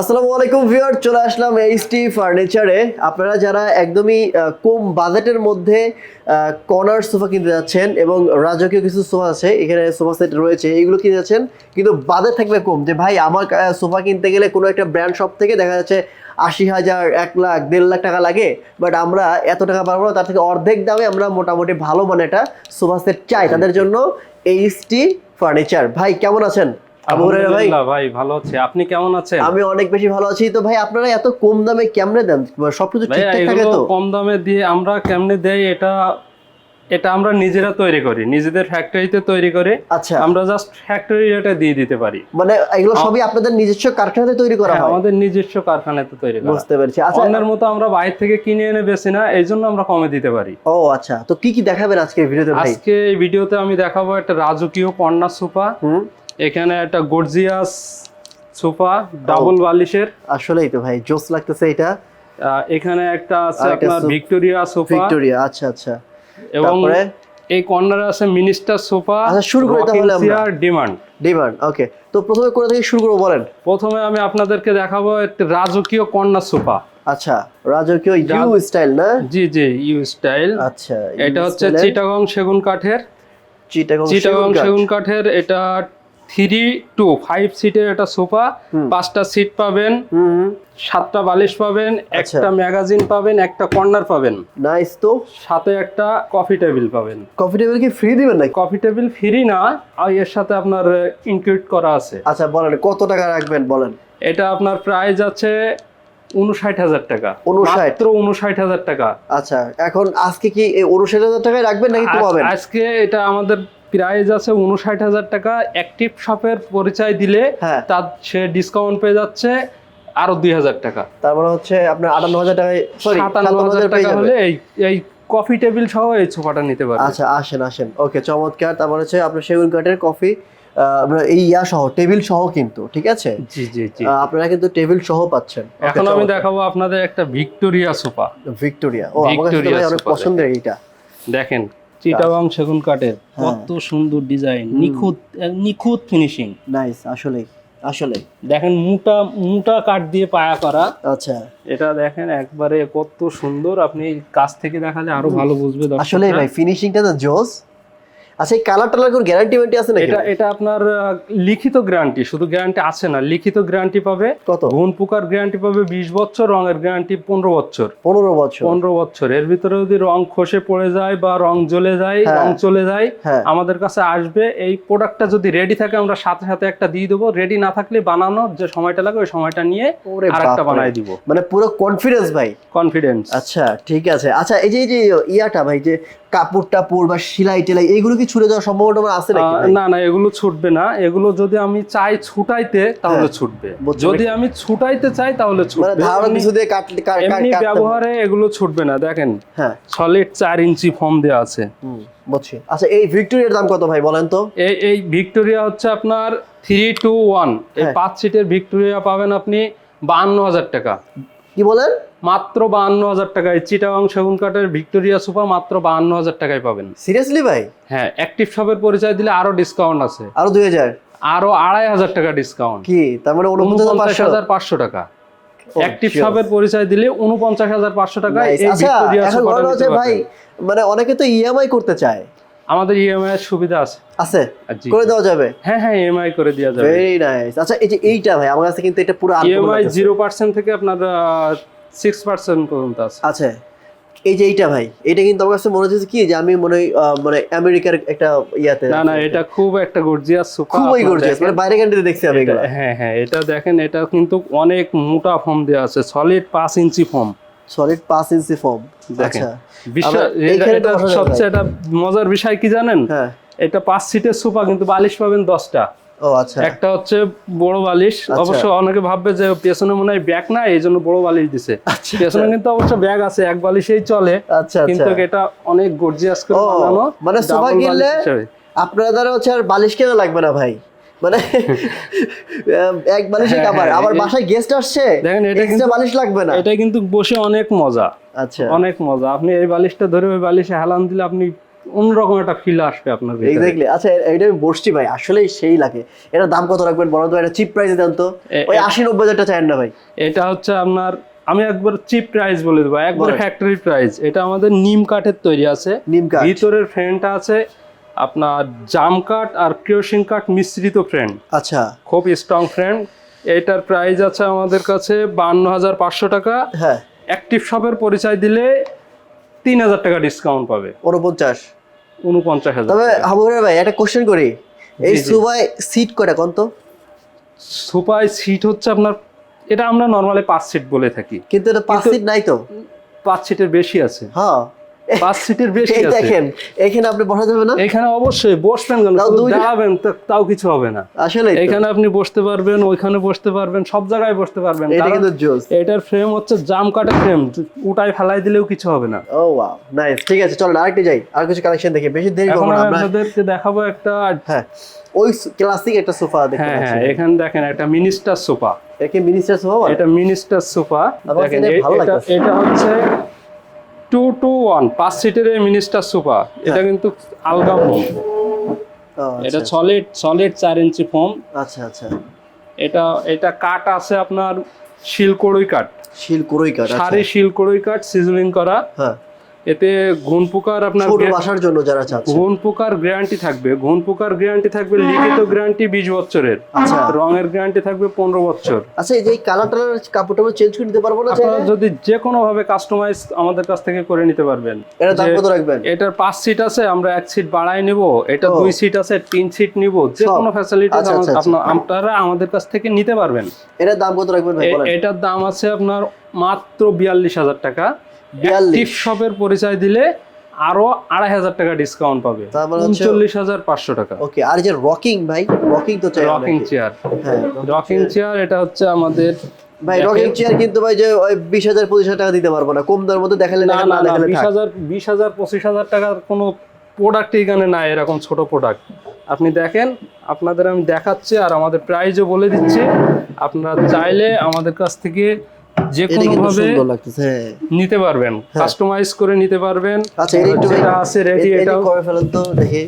আসসালামু আলাইকুম ভিউয়ার চলে আসলাম এইচটি ফার্নিচারে। আপনারা যারা একদমই কম বাজেটের মধ্যে কর্নার সোফা কিনতে যাচ্ছেন এবং রাজকীয় কিছু সোফা আছে, এখানে সোফা সেট রয়েছে, এগুলো কিনতে যাচ্ছেন, কিন্তু বাজেট থাকবে কম। যে ভাই, আমার সোফা কিনতে গেলে কোনো একটা ব্র্যান্ড শপ থেকে দেখা যাচ্ছে আশি হাজার, এক লাখ, দেড় লাখ টাকা লাগে, বাট আমরা এত টাকা পারব না, তার থেকে অর্ধেক দামে আমরা মোটামুটি ভালো মানে একটা সোফা সেট চাই। তাদের জন্য এইচটি ফার্নিচার। ভাই, কেমন আছেন? আবু হুরায়রা ভাই। ভাই ভালো আছি। আপনি কেমন আছেন? আমি অনেক বেশি ভালো আছি। তো ভাই আপনারা এত কম দামে কেমনে দেন? সবকিছু ঠিকঠাক থাকে তো? কম দামে দিয়ে আমরা কেমনে দেই এটা এটা আমরা নিজেরা তৈরি করি। নিজেদের ফ্যাক্টরিতে তৈরি করে আচ্ছা। আমরা জাস্ট ফ্যাক্টরি রেটে দিয়ে দিতে পারি। মানে এগুলো সবই আপনাদের নিজস্ব কারখানাতে তৈরি করা হ্যাঁ, হয়? আমাদের নিজস্ব কারখানাতে তৈরি করা। বুঝতে পেরেছি। আচ্ছা। অন্যের মতো আমরা বাইরে থেকে কিনে এনে বেশি না এই জন্য আমরা কমে দিতে পারি। ও আচ্ছা। তো কি কি দেখাবেন আজকে ভিডিওতে ভাই? আজকে এই ভিডিওতে আমি দেখাবো একটা রাজকীয় কর্নার সোফা হুম। এখানে একটা গর্জিয়াস সোফা ডাবল বালিশের। আসলেই তো ভাই জোস লাগতেছে এটা। এখানে একটা আছে আপনার ভিক্টোরিয়া সোফা। ভিক্টোরিয়া আচ্ছা আচ্ছা। এবং এই কর্নারে আছে মিনিস্টার সোফা আচ্ছা, শুরু করি তাহলে আমরা। ডিমান্ড ডিমান্ড ওকে তো প্রথমে কোথা থেকে শুরু করব বলেন। প্রথমে আমি আপনাদেরকে দেখাবো একটা রাজকীয় কর্নার সোফা। আচ্ছা রাজকীয় ইউ স্টাইল না? জি জি ইউ স্টাইল আচ্ছা এটা হচ্ছে চিটাগং সেগুন কাঠের। চিটাগং সেগুন কাঠের এটা থ্রি টু ফাইভ সিটের একটা সোফা পাঁচটা সিট পাবেন সাতটা বালিশ পাবেন আচ্ছা। একটা ম্যাগাজিন পাবেন একটা কর্নার পাবেন। নাইস তো। সাথে একটা কফি টেবিল পাবেন। কফি টেবিল কি ফ্রি দিবেন নাকি? কফি টেবিল ফ্রি না আর এর সাথে আপনার ইনক্লুড করা আছে। আচ্ছা বলেন কত টাকা রাখবেন বলেন? এটা আপনার প্রাইস আছে উনষাট হাজার টাকা। 59 মাত্র উনষাট হাজার টাকা। আচ্ছা এখন আজকে কি এই উনষাট হাজার টাকায় রাখবেন নাকি কমাবেন? আজকে এটা আমাদের প্রাইস আছে উনষাট হাজার টাকা। অ্যাক্টিভ শপের পরিচয় দিলে হ্যাঁ। তার সে ডিসকাউন্ট পেয়ে যাচ্ছে আরও দুই হাজার টাকা। তার মানে হচ্ছে আপনার আটান্ন হাজার টাকায় সরি সাতান্ন হাজার টাকা হলে এই এই কফি টেবিল সহ এই সোফাটা নিতে পারবে। আচ্ছা আসেন আসেন। ওকে চমৎকার। তারপর হচ্ছে আপনার সেগুন কাঠের কফি এই ইয়া সহ টেবিল সহ কিন্তু ঠিক আছে? জি জি জি। আপনারা কিন্তু টেবিল সহ পাচ্ছেন। এখন আমি দেখাবো আপনাদের একটা ভিক্টোরিয়া সোফা ভিক্টোরিয়া। ও আমার কাছে ভিক্টোরিয়া অনেক পছন্দের এইটা। দেখেন চিটাগং সেগুন কাঠের। হ্যাঁ। কত সুন্দর ডিজাইন নিখুঁত নিখুঁত ফিনিশিং নাইস আসলে আসলে। দেখেন মোটা মোটা কাঠ দিয়ে পায়া করা। আচ্ছা। এটা দেখেন একবারে কত সুন্দর আপনি কাছ থেকে দেখালে আরও ভালো বুঝবে আসলে ভাই ফিনিশিংটা তো জোস। আচ্ছা এই কালার টালার কোনো গ্যারান্টি ওয়ারেন্টি আছে নাকি? এটা এটা আপনার লিখিত গ্যারান্টি শুধু গ্যারান্টি আছে না লিখিত গ্যারান্টি পাবে। কত? ঘুন পোকার গ্যারান্টি পাবে বিশ বছর রঙের গ্যারান্টি পনেরো বছর। পনেরো বছর। পনেরো বছর। এর ভিতরে যদি রং খসে পড়ে যায় বা রং জ্বলে যায় হ্যাঁ। রং চলে যায় হ্যাঁ। আমাদের কাছে আসবে। এই প্রোডাক্টটা যদি রেডি থাকে আমরা সাথে সাথে একটা দিয়ে দেবো। রেডি না থাকলে বানানোর যে সময়টা লাগে ওই সময়টা নিয়ে আরেকটা। বানাই দিব। মানে পুরো কনফিডেন্স ভাই। কনফিডেন্স আচ্ছা ঠিক আছে। আচ্ছা এই যে ইয়াটা ভাই যে কাপড় টাপড় বা সেলাই টেলাই এইগুলো কি ছুটে যাওয়ার সম্ভাবনা আমার আছে নাকি না না এগুলো ছুটবে না। এগুলো যদি আমি চাই ছুটাইতে তাহলে হ্যাঁ। ছুটবে। যদি আমি ছুটাইতে চাই তাহলে মানে ছুটবে। ধারণা কিছু দিয়ে কাটলে এমনি ব্যবহারে এগুলো ছুটবে না দেখেন। হ্যাঁ। সলিড চার ইঞ্চি ফর্ম দেওয়া আছে। বুঝছি। আচ্ছা এই ভিক্টোরিয়ার দাম কত ভাই বলেন তো? এই এই ভিক্টোরিয়া হচ্ছে আপনার থ্রি টু ওয়ান এই হ্যাঁ। পাঁচ সিটের ভিক্টোরিয়া পাবেন আপনি বাহান্ন হাজার টাকা। কি বলেন? মাত্র বাহান্ন হাজার টাকায় চিটাগাং সেগুন কাঠের ভিক্টোরিয়া সোফা মাত্র বাহান্ন হাজার টাকায় পাবেন। সিরিয়াসলি ভাই? হ্যাঁ অ্যাক্টিভ শপের পরিচয় দিলে আরও ডিসকাউন্ট আছে। আরও দুই হাজার? আরও আড়াই হাজার টাকা ডিসকাউন্ট কি? তার মানে উনপঞ্চাশ হাজার পাঁচশো? টাকা। অ্যাক্টিভ শপের পরিচয় দিলে উনপঞ্চাশ হাজার পাঁচশো. এই আচ্ছা ভাই মানে অনেকে তো ইএমআই করতে চায়। আমাদের ইএমআই এর সুবিধা আছে। আছে? করে দেওয়া যাবে? হ্যাঁ হ্যাঁ ইএমআই করে দেওয়া যাবে। ভেরি নাইস আচ্ছা এই যে এইটা ভাই আমার কাছে কিন্তু এটা পুরো ইএমআই লাগতেছে। জিরো পার্সেন্ট থেকে আপনার সিক্স পার্সেন্ট পর্যন্ত আছে। আচ্ছা এই যে এইটা ভাই এটা কিন্তু আমার কাছে মনে হচ্ছে কি যে আমি মনে মানে আমেরিকার একটা ইয়াতে না না এটা খুব একটা গর্জিয়াস সোফা খুবই গর্জিয়াস মানে বাইরে কান্ট্রিতে দেখছি আমি এগুলো। হ্যাঁ হ্যাঁ এটা দেখেন এটা কিন্তু অনেক মোটা ফর্ম দেওয়া আছে সলিড পাঁচ ইঞ্চি ফর্ম সলিড পাঁচ ইঞ্চি ফর্ম আচ্ছা। সবচেয়ে এটা মজার বিষয় কি জানেন? হ্যাঁ। এটা পাঁচ সিটের সোফা কিন্তু বালিশ পাবেন ও আচ্ছা। একটা হচ্ছে বড় বালিশ। অবশ্য অনেকে ভাববে যে পেছনে মনে হয় ব্যাগ নাই এই জন্য বড় বালিশ দিছে। আচ্ছা। পেছনে কিন্তু অবশ্য ব্যাগ আছে এক বালিশেই চলে। আচ্ছা কিন্তু আচ্ছা এটা অনেক গর্জিয়াস করে বানানো মানে সোফা কিনলে বালিশ আপনার দ্বারা হচ্ছে আর বালিশ কেনা লাগবে না ভাই? মানে এক বালিশে হ্যাঁ, হ্যাঁ, আবার বাসায় গেস্ট আসছে দেখেন, এটা কিন্তু- বালিশ লাগবে না। এটা কিন্তু বসে অনেক মজা। আচ্ছা। অনেক মজা। আপনি এই বালিশটা ধরে ওই বালিশে হেলান দিলে আপনি অন্যরকম একটা ফিল আসবে আপনার। এক্স্যাক্টলি আচ্ছা এটা আমি বসছি ভাই আসলেই সেই লাগে। এটা দাম কত রাখবেন বলো তো? এটা চিপ প্রাইসে দেন তো। ওই আশি নব্বই হাজার টাকা চাই না ভাই। এটা হচ্ছে আপনার আমি একবার চিপ প্রাইস বলে দেবো। একবার বলেন। ফ্যাক্টরি প্রাইস এটা আমাদের নিম কাঠের তৈরি আছে। নিম কাঠ। ভিতরের ফ্রেমটা আছে আপনার জাম কাঠ আর ক্রিওসিন কাঠ মিশ্রিত ফ্রেম। আচ্ছা। খুব স্ট্রং ফ্রেম এটার প্রাইস আছে আমাদের কাছে বান্ন হাজার পাঁচশো টাকা। হ্যাঁ। অ্যাক্টিভ শপের পরিচয় দিলে তিন হাজার টাকা ডিসকাউন্ট পাবে। উনপঞ্চাশ উনপঞ্চাশ হাজার তবে হাবুর ভাই একটা কোশ্চেন করি। এই। সুবাই সিট কয়টা কত সুপাই সিট হচ্ছে আপনার এটা আমরা নর্মালি পাঁচ সিট বলে থাকি। কিন্তু এটা পাঁচ সিট নাই তো। পাঁচ সিটের বেশি আছে। হ্যাঁ। পাঁচ সিটের বেশি আছে। দেখেন এখানে আপনি বসা যাবে না? এখানে অবশ্যই বসবেন কেন? দাঁড়াবেন তাও কিছু হবে না। আসলে এখানে আপনি বসতে পারবেন ওইখানে বসতে পারবেন সব জায়গায় বসতে পারবেন। এটা কিন্তু জোস। এটার ফ্রেম হচ্ছে জাম কাটা ফ্রেম উঠাই ফেলাই দিলেও কিছু হবে না। ও ওয়াও নাইস ঠিক আছে চলো আরেকটা যাই আর কিছু কালেকশন দেখি বেশি দেরি করব না আমরা আপনাদেরকে দেখাবো একটা হ্যাঁ ওই ক্লাসিক একটা সোফা দেখতে হ্যাঁ হ্যাঁ এখানে দেখেন একটা মিনিস্টার সোফা এটা কি মিনিস্টার সোফা? এটা মিনিস্টার সোফা দেখেন। এটা হচ্ছে টু টু ওয়ান পাঁচ সিটের মিনিস্টার সোফা এটা কিন্তু আলগা ফোম এটা আচ্ছা, সলিড সলিড চার ইঞ্চি ফোম আচ্ছা আচ্ছা। এটা এটা কাঠ আছে আপনার শিলকড়ই কাঠ শিল কাট আচ্ছা। সারি শিলকড়ই কাঠ সিজলিং করা। হ্যাঁ। এতে ঘুন পোকার আপনার ছোট বাসার জন্য যারা চাচ্ছে। ঘুন পোকার গ্যারান্টি থাকবে। ঘুন পোকার গ্যারান্টি থাকবে লিখিত গ্যারান্টি বিশ বছরের। আচ্ছা। রঙের গ্যারান্টি থাকবে পনেরো বছর। আচ্ছা এই যে কালার টালার কাপড় টাপড় চেঞ্জ করে নিতে পারব না আপনারা চাইলে? যদি যে কোনো ভাবে কাস্টমাইজ আমাদের কাছ থেকে করে নিতে পারবেন। এটা দাম কত রাখবেন? এটার পাঁচ সিট আছে আমরা এক সিট বাড়ায় নিব। এটা। দুই সিট আছে তিন সিট নিব। যে। কোনো ফ্যাসিলিটি। আপনারা আমাদের কাছ থেকে নিতে পারবেন। এটার দাম কত রাখবেন ভাই বলেন? এটার দাম আছে আপনার মাত্র বিয়াল্লিশ হাজার টাকা। 42? টিপ শপের পরিচয় দিলে আরও আড়াই হাজার টাকা ডিসকাউন্ট পাবে। মানে উনচল্লিশ হাজার পাঁচশো টাকা। ওকে আর যে রকিং ভাই রকিং তো চাই রকিং চেয়ার হ্যাঁ রকিং চেয়ার এটা হচ্ছে আমাদের ভাই রকিং চেয়ার কিন্তু ভাই যে ওই বিশ হাজার পঁচিশ হাজার টাকা দিতে পারব না। কম দামের মধ্যে দেখালে না না বিশ হাজার বিশ হাজার পঁচিশ হাজার টাকার কোনো প্রোডাক্ট এখানে নাই এরকম ছোট প্রোডাক্ট আপনি দেখেন আপনাদের আমি দেখাচ্ছি আর আমাদের প্রাইজও বলে দিচ্ছি। আপনারা চাইলে আমাদের কাছ থেকে যে কোনো ভাবে হ্যাঁ। নিতে পারবেন কাস্টমাইজ করে নিতে পারবেন। আচ্ছা এটা একটু আছে রেডি এটা করে ফেলেন তো দেখি।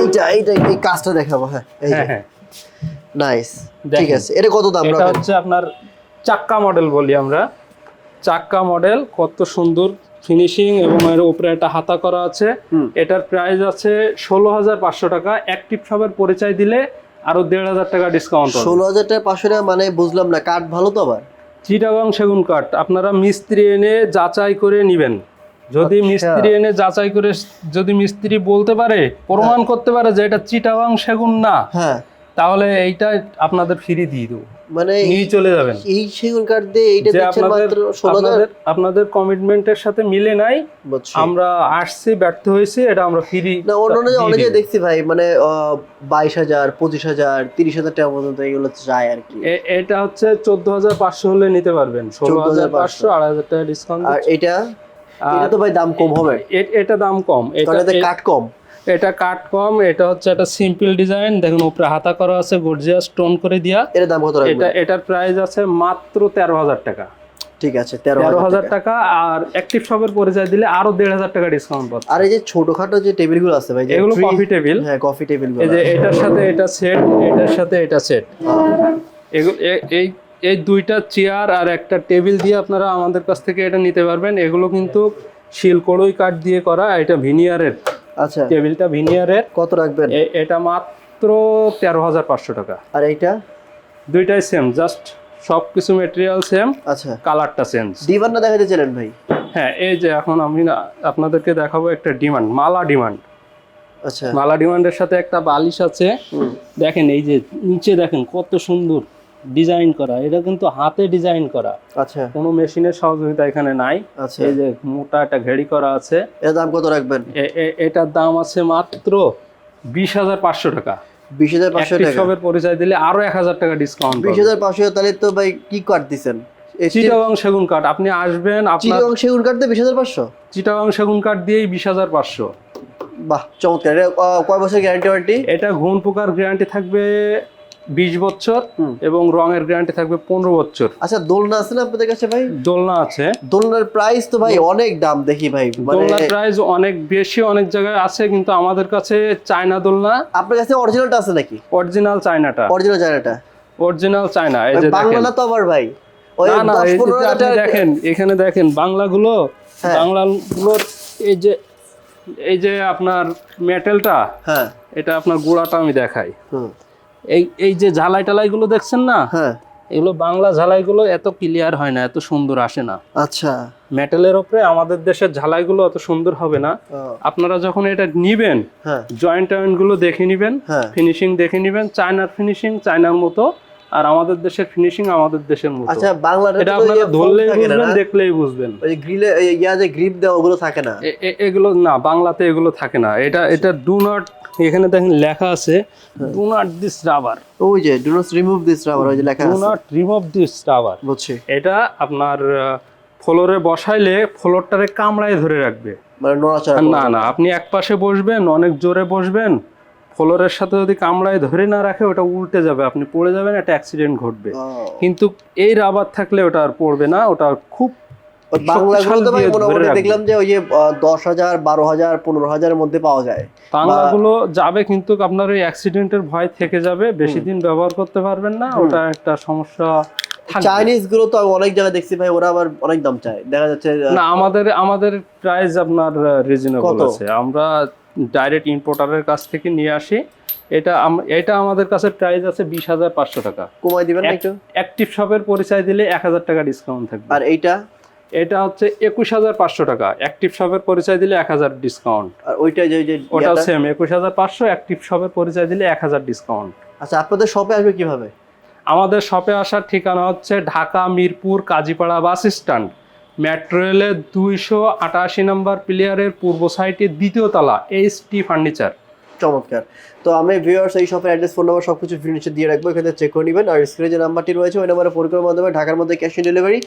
এইটা এইটা এই কাজটা দেখাবো হ্যাঁ এই হ্যাঁ হ্যাঁ। নাইস ঠিক আছে। এটা কত দাম এটা হচ্ছে আপনার চাক্কা মডেল বলি আমরা। চাক্কা মডেল কত সুন্দর ফিনিশিং এবং এর উপরে একটা হাতা করা আছে। এটার প্রাইস আছে ষোলো হাজার পাঁচশো টাকা। অ্যাক্টিভ শপের পরিচয় দিলে আরও দেড় হাজার টাকা ডিসকাউন্ট ষোলো হাজার টাকা পাঁচশো টাকা মানে বুঝলাম না কাঠ ভালো তো আবার? চিটাগাং সেগুন কাঠ। আপনারা মিস্ত্রি এনে যাচাই করে নিবেন। যদি আচ্ছা। মিস্ত্রি এনে যাচাই করে যদি মিস্ত্রি বলতে পারে প্রমাণ করতে পারে যে এটা চিটাগং সেগুন না হ্যাঁ। তাহলে এইটা আপনাদের ফ্রি দিয়ে দেবো। মানে নিয়ে চলে যাবেন। এই সেগুন কাঠ দিয়ে এইটা আপনাদের মাত্র ষোলো হাজার? আপনাদের আপনাদের কমিটমেন্টের সাথে মিলে নাই। আমরা আসছি ব্যর্থ হয়েছি এটা আমরা ফ্রি না অন্য অনেকে দেখছি ভাই মানে বাইশ হাজার পঁচিশ হাজার তিরিশ হাজার টাকা পর্যন্ত এগুলো চায় আর কি। এটা হচ্ছে চোদ্দ হাজার পাঁচশো হলে নিতে পারবেন। ষোলো হাজার 14,500 পাঁচশো আড়াই হাজার টাকা ডিসকাউন্ট আর এটা? এটা তো ভাই দাম কম হবে। এটা দাম কম। এটা এতে কম। এটা কাট কম এটা হচ্ছে একটা সিম্পল ডিজাইন দেখুন উপরে হাতা করা আছে গর্জিয়াস স্টোন করে দিয়া। এর দাম কত এটা এটার প্রাইস আছে মাত্র তেরো হাজার টাকা। ঠিক আছে তেরো হাজার টাকা। আর অ্যাক্টিভ শপের পরিচয় দিলে আরও দেড় হাজার টাকা ডিসকাউন্ট পাচ্ছে আর এই যে ছোটখাটো যে টেবিলগুলো আছে ভাই এগুলো কফি টেবিল হ্যাঁ কফি টেবিল এই যে এটার সাথে এটা সেট এটার সাথে এটা সেট এগুলো এই এই দুইটা চেয়ার আর একটা টেবিল দিয়ে আপনারা আমাদের কাছ থেকে এটা নিতে পারবেন। এগুলো কিন্তু শিলকড়ই কাঠ দিয়ে করা এটা ভিনিয়ারের আচ্ছা। টেবিলটা ভিনিয়ারের। কত রাখবেন? এটা মাত্র তেরো হাজার পাঁচশো টাকা। আর এইটা? দুইটাই সেম জাস্ট সব কিছু মেটেরিয়াল সেম আচ্ছা। কালারটা চেঞ্জ ডিমান্ড না দেখাতে ছিলেন ভাই? হ্যাঁ এই যে এখন আমি না- আপনাদেরকে দেখাবো একটা ডিমান্ড মালা ডিমান্ড। আচ্ছা। মালা ডিমান্ডের সাথে একটা বালিশ আছে। দেখেন এই যে নিচে দেখেন কত সুন্দর। ডিজাইন করা এটা কিন্তু হাতে ডিজাইন করা। আচ্ছা। কোনো মেশিনের সহযোগিতা এখানে নাই। আচ্ছা। এই যে মোটা একটা ঘেড়ি করা আছে। এর দাম কত রাখবেন? এটার দাম আছে মাত্র বিশ হাজার পাঁচশো টাকা। বিশ হাজার পাঁচশো টাকা। এর পরিচয় দিলে আরও এক হাজার টাকা ডিসকাউন্ট বিশ হাজার পাঁচশো তাহলে তো ভাই কি কাঠ দিচ্ছেন চিটাগাং সেগুন কাঠ আপনি আসবেন চিরং সেগুন কাঠ দিয়ে বিশ হাজার পাঁচশো? চিটাগাং সেগুন কাঠ দিয়েই বিশ হাজার পাঁচশো। বাহ চমৎকার। এটা কয় বছর গ্যারান্টি ওয়ারেন্টি এটা ঘুণ পোকার গ্যারান্টি থাকবে বিশ বছর। এবং রঙের গ্যারান্টি থাকবে পনেরো বছর। আচ্ছা দোলনা আছে না আপনাদের কাছে ভাই? দোলনা আছে। দোলনার প্রাইস তো ভাই অনেক দাম দেখি ভাই। মানে দোলনার প্রাইস অনেক বেশি অনেক জায়গায় আছে কিন্তু আমাদের কাছে চায়না দোলনা। আপনার কাছে অরিজিনালটা আছে নাকি? অরিজিনাল চায়নাটা। অরিজিনাল জায়গাটা অরিজিনাল চায়না এই যে বাংলা দেখেন। না তো আবার ভাই? ওই না না দেখেন এখানে দেখেন বাংলাগুলো হ্যাঁ। বাংলাগুলোর এই যে এই যে আপনার মেটেলটা হ্যাঁ। এটা আপনার গোড়াটা আমি দেখাই। হুম, এই এই যে ঝালাই টালাইগুলো দেখছেন না? হ্যাঁ। এগুলো বাংলা ঝালাইগুলো এত ক্লিয়ার হয় না এত সুন্দর আসে না। আচ্ছা। মেটালের ওপরে আমাদের দেশের ঝালাইগুলো অত সুন্দর হবে না। আপনারা যখন এটা নিবেন হ্যাঁ। জয়েন্ট টয়েন্টগুলো দেখে নিবেন হ্যাঁ। ফিনিশিং দেখে নিবেন চায়নার ফিনিশিং চায়নার মতো আর আমাদের দেশের ফিনিশিং আমাদের দেশের মতো। আচ্ছা বাংলাটা এটা আপনারা ধরলেই বুঝবেন দেখলেই বুঝবেন। ওই গ্রিলে ইয়া যে গ্রিপ দেওয়া ওগুলো থাকে না? এগুলো না বাংলাতে এগুলো থাকে না। এটা এটা ডু নট এখানে দেখেন লেখা আছে ডু নট দিস রাবার ওই যে do not remove this rubber ওই যে লেখা আছে। Do not remove this rubber বুঝছি। এটা আপনার ফ্লোরে বসাইলে ফ্লোরটারে কামড়ায় ধরে রাখবে। মানে নড়াচড়া না না আপনি এক পাশে বসবেন অনেক জোরে বসবেন ফ্লোরের সাথে যদি কামড়ায় ধরে না রাখে ওটা উল্টে যাবে আপনি পড়ে যাবেন একটা অ্যাক্সিডেন্ট ঘটবে। কিন্তু এই রাবার থাকলে ওটা আর পড়বে না ওটা খুব বাংলাগুলো তো ভাই মোটামুটি দেখলাম যে ওই যে দশ হাজার বারো হাজার পনেরো হাজারের মধ্যে পাওয়া যায়। বাংলাগুলো যাবে কিন্তু আপনার ওই অ্যাক্সিডেন্টের ভয় থেকে যাবে। বেশি দিন ব্যবহার করতে পারবেন না। ওটা একটা সমস্যা চাইনিজগুলো তো আমি অনেক জায়গায় দেখছি ভাই ওরা আবার অনেক দাম চায়। দেখা যাচ্ছে না আমাদের আমাদের প্রাইস আপনার রিজনেবল আছে। আমরা ডাইরেক্ট ইম্পোর্টারের কাছ থেকে নিয়ে আসি। এটা এটা আমাদের কাছে প্রাইস আছে বিশ হাজার পাঁচশো টাকা। কমাই দিবেন একটু? অ্যাক্টিভ শপের পরিচয় দিলে এক হাজার টাকা ডিসকাউন্ট থাকবে। আর এইটা? এটা হচ্ছে একুশ হাজার পাঁচশো টাকা। অ্যাক্টিভ শপের পরিচয় দিলে এক হাজার ডিসকাউন্ট আর ওইটা যে ওটাও ইয়াটা? সেম একুশ হাজার পাঁচশো অ্যাক্টিভ শপের পরিচয় দিলে এক হাজার ডিসকাউন্ট আচ্ছা আপনাদের শপে আসবে কীভাবে? আমাদের শপে আসার ঠিকানা হচ্ছে Dhaka Mirpur Kazipara bus stand. Metro রেলের দুইশো আটাশি নম্বর প্লেয়ারের পূর্ব সাইটে দ্বিতীয় তলা এইচ টি ফার্নিচার চমৎকার। তো আমি ভিউয়ার্স এই শপের অ্যাড্রেস ফোন নাম্বার সবকিছু ভিডিও নিচে দিয়ে রাখব, এখানে চেক করে নেবেন। আর স্ক্রিনে যে নাম্বারটি রয়েছে, ওই নাম্বারে ফোন করার মাধ্যমে ঢাকার মধ্যে ক্যাশ অন ডেলিভারি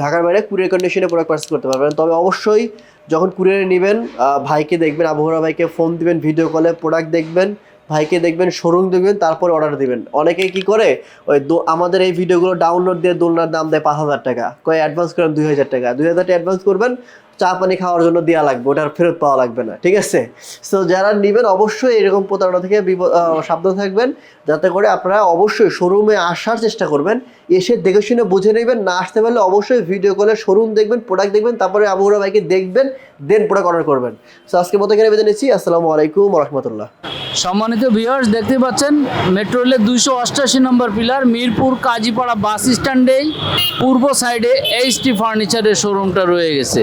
ঢাকার বাইরে কুরিয়ার কন্ডিশনে প্রোডাক্ট পার্সেল করতে পারবেন। তবে অবশ্যই যখন কুরিয়ারে নেবেন ভাইকে দেখবেন আবহাওয়া ভাইকে ফোন দিবেন ভিডিও কলে প্রোডাক্ট দেখবেন, ভাইকে দেখবেন শোরুম দেখবেন, তারপরে অর্ডার দিবেন। অনেকে কি করে, ওই আমাদের এই ভিডিওগুলো ডাউনলোড দিয়ে দোলনার দাম দেয় পাঁচ হাজার টাকা। কয় অ্যাডভান্স করেন? দুই হাজার টাকা। দুই হাজার টাকা অ্যাডভান্স করবেন চা পানি খাওয়ার জন্য দেওয়া লাগবে, ওটার ফেরত পাওয়া লাগবে না, ঠিক আছে? সো যারা নেবেন অবশ্যই এরকম প্রতারণা থেকে সাবধান থাকবেন, যাতে করে আপনারা অবশ্যই শোরুমে আসার চেষ্টা করবেন, এসে দেখে শুনে বুঝে নেবেন, না আসতে পারলে অবশ্যই ভিডিও কলে শোরুম দেখবেন প্রোডাক্ট দেখবেন, তারপরে আবহাওয়া বাইকে দেখবেন দেন প্রোডাক্ট অর্ডার করবেন। সো আজকে মতো এখানে বেঁধে নিচ্ছি, আসসালামু আলাইকুম রহমতুল্লাহ। সম্মানিত ভিউয়ার্স দেখতে পাচ্ছেন মেট্রো রেলের দুইশো অষ্টাশি number pillar Mirpur Kazipara bus স্ট্যান্ডেই পূর্ব সাইডে এইচটি ফার্নিচারের শোরুমটা রয়ে গেছে।